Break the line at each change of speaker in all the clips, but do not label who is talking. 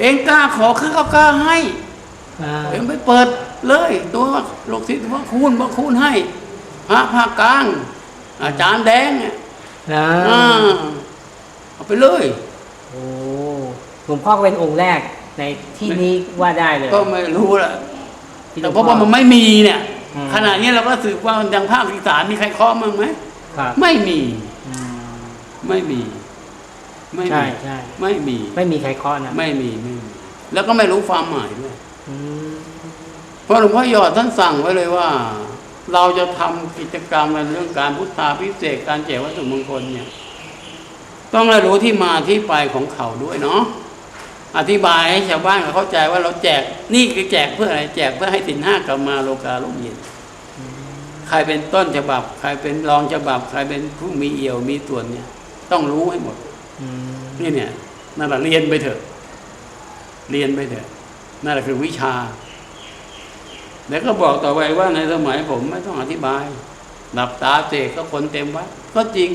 เองกล้าขอคือเขากล้าให้
อ่า
เองไปเปิดเลยตัวลูกศิษย์ว่าคูณว่าคูณให้พระภาคกลาง อาจารย์แดงเนี่ย
นะ
อ่าเอาไปเลย
โอ้หลวงพ่อก็เป็นองค์แรกในที่นี้ว่าได้เลย
ก็ไม่รู้ละ
ที่หล
แต่
วง
เพ
พ่อ
ราะว่ามันไม่มีเนี่ย
อืม
ขณะนี้เราก็สืบว่าอย่างภาคอีสานมีใครเคาะมั้างไหม
ครับ
ไม่มี
อืม
ไม่มี ไม่
ใช่
มี
ใช่
ไม่มี
ไม่มีใครเคาะนะ
ไม่มีไม่มี แล้วก็ไม่รู้ความหมายด้วย
อืม
เพราะหลวงพ่อหยอดท่านสั่งไว้เลยว่า เราจะทำกิจกรรมในเรื่องการพุทธาพิเศษกการแจกวัตถุมงคลเนี่ย ต้องได้รู้ที่มาที่ไปของเขาด้วยเนาะอธิบายให้ชาวบ้านเขาเข้าใจว่าเราแจกนี่คือแจกเพื่ออะไรแจกเพื่อให้สินห้ากลับมาโลกาลุ่มเย็นใครเป็นต้นฉบับ ใครเป็นรองฉบับ ใครเป็นผู้มีเอี่ยวมีส่วนเนี่ย ต้องรู้ให้หมด
อืม
นี่เนี่ยนั่นแหละเรียนไปเถอะ เรียนไปเถอะนั่นแหละคือวิชา แล้วก็บอกต่อไปว่าในสมัยผมไม่ต้องอธิบายหลับตาเสกก็คนเต็มวัดก็จริง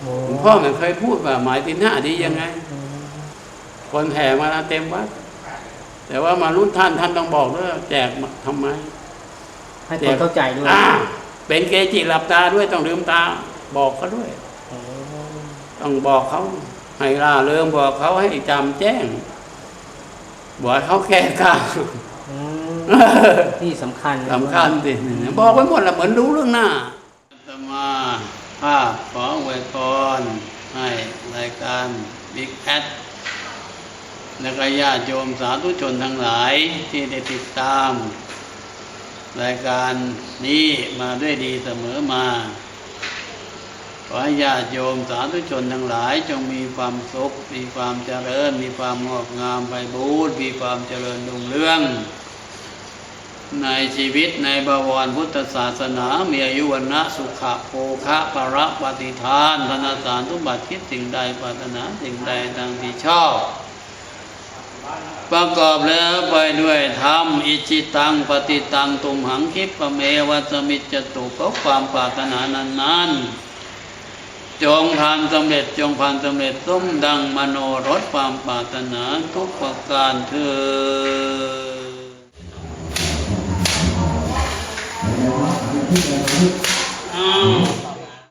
โอ้
หลวงพ่อไม่เคยพูดว่าหมายตินห้าดียังไง
อืม
คนแห่มาเต็มวัดแต่ว่ามารุ่นท่านท่านต้องบอกด้วยว่าแจกมาทำไม
ให้คนเข้าใจด้วย
อ่าเป็นเกจิหลับตาด้วยต้องลืมตา บอกเขาด้วย
โอ้
ต้องบอกเขา ให้ล่าเริงบอกเขาให้จำแจ้ง บอกให้เขาแก้กล้า
อืมนี่สำคัญเลย
สำคัญสิบอกไว้หมดละเหมือนรู้เรื่องหน้าสมาภาพขออวยพรให้รายการบิ๊กแอดและก็ญาติโยมสาธุชนทั้งหลายที่ได้ติดตาม รายการนี้มาด้วยดีเสมอมา ขอให้ญาติโยมสาธุชนทั้งหลายจงมีความสุข มีความเจริญ มีความงอกงามไปบูรมีความเจริญรุ่งเรือง ในชีวิตในบวรพุทธศาสนา มีอายุวันนะสุขะโภคะปรปฏิทานธนาสารทุบัติคิดสิ่งใดปรารถนาสิ่งใดดังที่ชอบประกอบแล้วไปด้วยธรรมอิจิตังปฏิตังตุมหังคิปะเมวัสมิจตุก็ความปรารถนานั้นนั้นๆ จงพันสำเร็จจงพันสำเร็จสมดังมโนรสความปรารถนาทุกประการเถิดอ้า